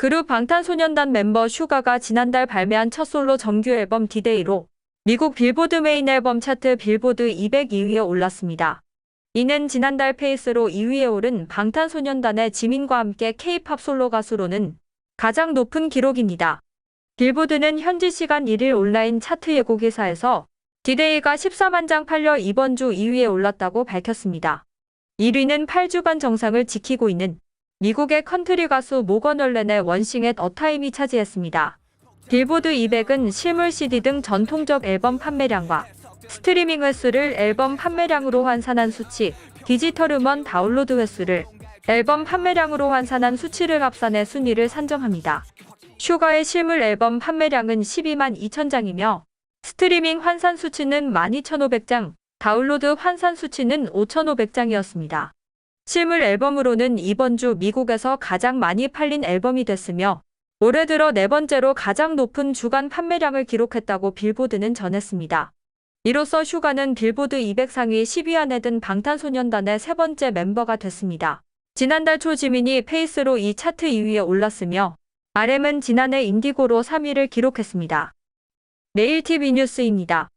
그룹 방탄소년단 멤버 슈가가 지난달 발매한 첫 솔로 정규 앨범 디데이로 미국 빌보드 메인 앨범 차트 빌보드 202위에 올랐습니다. 이는 지난달 페이스로 2위에 오른 방탄소년단의 지민과 함께 K-팝 솔로 가수로는 가장 높은 기록입니다. 빌보드는 현지 시간 1일 온라인 차트 예고 기사에서 디데이가 14만 장 팔려 이번 주 2위에 올랐다고 밝혔습니다. 1위는 8주간 정상을 지키고 있는 미국의 컨트리 가수 모건 얼렌의 원싱 앳 어타임이 차지했습니다. 빌보드 200은 실물 CD 등 전통적 앨범 판매량과 스트리밍 횟수를 앨범 판매량으로 환산한 수치, 디지털 음원 다운로드 횟수를 앨범 판매량으로 환산한 수치를 합산해 순위를 산정합니다. 슈가의 실물 앨범 판매량은 12만 2천 장이며 스트리밍 환산 수치는 12,500장, 다운로드 환산 수치는 5,500장이었습니다. 실물 앨범으로는 이번 주 미국에서 가장 많이 팔린 앨범이 됐으며 올해 들어 네 번째로 가장 높은 주간 판매량을 기록했다고 빌보드는 전했습니다. 이로써 슈가는 빌보드 200 상위 10위 안에 든 방탄소년단의 세 번째 멤버가 됐습니다. 지난달 초 지민이 페이스로 이 차트 2위에 올랐으며 RM은 지난해 인디고로 3위를 기록했습니다. 내일 TV 뉴스입니다.